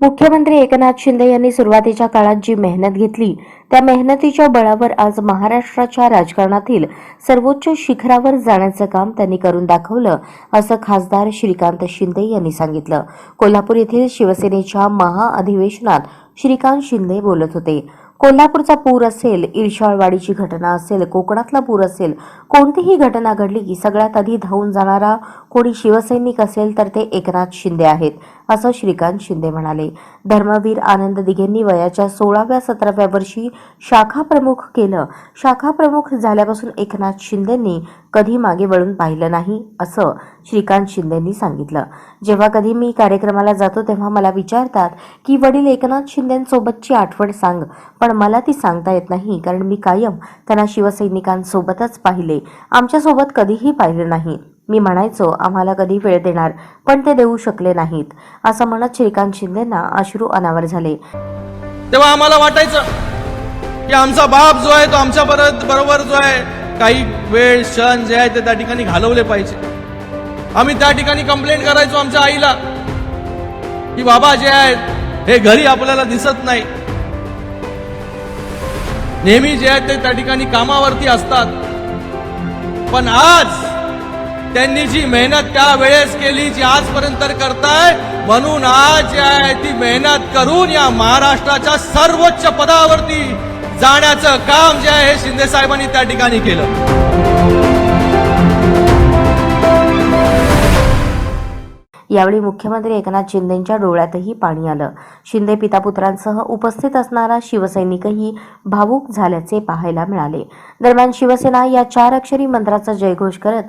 मुख्यमंत्री एकनाथ शिंदे यांनी सुरुवातीच्या काळात जी मेहनत घेतली त्या मेहनतीच्या बळावर आज महाराष्ट्राच्या राजकारणातील सर्वोच्च शिखरावर जाण्याचं काम त्यांनी करून दाखवलं असं खासदार श्रीकांत शिंदे यांनी सांगितलं. कोल्हापूर येथील शिवसेनेच्या महाअधिवेशनात श्रीकांत शिंदे बोलत होते. कोल्हापूरचा पूर असेल इरशाळवाडीची घटना असेल कोकणातला पूर असेल कोणतीही घटना घडली की सगळ्यात आधी धावून जाणारा कोणी शिवसैनिक असेल तर ते एकनाथ शिंदे आहेत असं श्रीकांत शिंदे म्हणाले. धर्मवीर आनंद दिघेंनी वयाच्या सोळाव्या सतराव्या वर्षी शाखा प्रमुख केलं. शाखा प्रमुख झाल्यापासून एकनाथ शिंदेंनी कधी मागे वळून पाहिलं नाही असं श्रीकांत शिंदेंनी सांगितलं. जेव्हा कधी मी कार्यक्रमाला जातो तेव्हा मला विचारतात की वडील एकनाथ शिंदेंसोबतची आठवण सांग पण पण मला ती सांगता येत नाही कारण मी कायम त्यांना शिवसैनिकांसोबतच पाहिले. आमच्यासोबत कधीही पाहिले नाही. मी म्हणायचो आम्हाला कधी वेळ देणार पण ते देऊ शकले नाहीत. असं म्हणत श्रीकांत शिंदेंना अश्रू अनावर झाले. तेव्हा आम्हाला वाटायचं की आमचा बाप जो आहे तो आमच्या परत बरोबर जो आहे काही वेळ क्षण जे आहे ते त्या ठिकाणी घालवले पाहिजे. आम्ही त्या ठिकाणी कंप्लेंट करायचो आमच्या आईला की बाबा जे आहेत हे घरी आपल्याला दिसत नाही. नेहमी जे आहेत ते त्या ठिकाणी कामावरती असतात. पण आज त्यांनी जी मेहनत त्या वेळेस केली जी आजपर्यंत करताय म्हणून आज जे आहे ती मेहनत करून या महाराष्ट्राच्या सर्वोच्च पदावरती जाण्याचं काम जे आहे हे शिंदे साहेबांनी त्या ठिकाणी केलं. यावेळी मुख्यमंत्री एकनाथ शिंदेंच्या डोळ्यातही पाणी आलं. शिंदे पितापुत्रांसह उपस्थित असणारा शिवसैनिकही भावूक झाल्याचे पाहायला मिळाले. दरम्यान शिवसेना या चार अक्षरी मंत्राचा जयघोष करत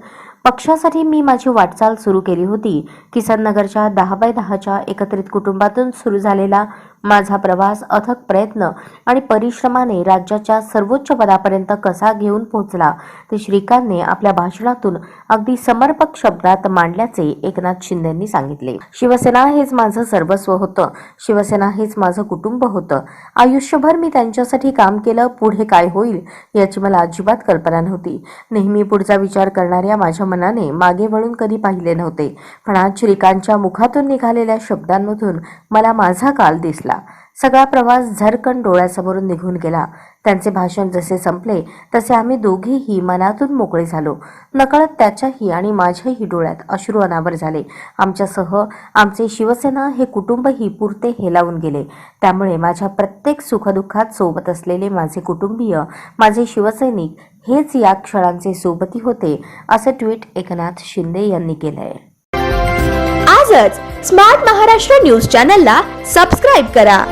पक्षासाठी मी माझी वाटचाल सुरू केली होती. किसन नगरच्या दहा बाय दहाच्या एकत्रित कुटुंबातून सुरू झालेला माझा प्रवास अथक प्रयत्न आणि परिश्रमाने राज्याच्या सर्वोच्च पदापर्यंत कसा घेऊन पोहोचला ते श्रीकांतने आपल्या भाषणातून अगदी समर्पक शब्दात मांडल्याचे एकनाथ शिंदेंनी सांगितले. शिवसेना हेच माझं सर्वस्व होतं. शिवसेना हेच माझं कुटुंब होतं. आयुष्यभर मी त्यांच्यासाठी काम केलं पुढे काय होईल याची मला अजिबात कल्पना नव्हती. नेहमी पुढचा विचार करणाऱ्या माझ्या मनाने मागे वळून कधी पाहिले नव्हते. पण आज श्रीकांतच्या मुखातून निघालेल्या शब्दांमधून मला माझा काल दिसला. सगळा प्रवास झरकन डोळ्यासमोरून निघून गेला. त्यांचे भाषण जसे संपले तसे आम्ही दोघेही मनातून मोकळे झालो. नकळत त्याच्याही आणि माझ्याही डोळ्यात अश्रू अनावर झाले. आमच्यासह आमचे शिवसेना हे कुटुंबही पुरते हेलावून गेले. त्यामुळे माझ्या प्रत्येक सुखदुःखात सोबत असलेले माझे कुटुंबीय माझे शिवसैनिक हेच या क्षणांचे सोबती होते असं ट्विट एकनाथ शिंदे यांनी केलंय. आजच स्मार्ट महाराष्ट्र न्यूज चॅनलला सबस्क्राईब करा.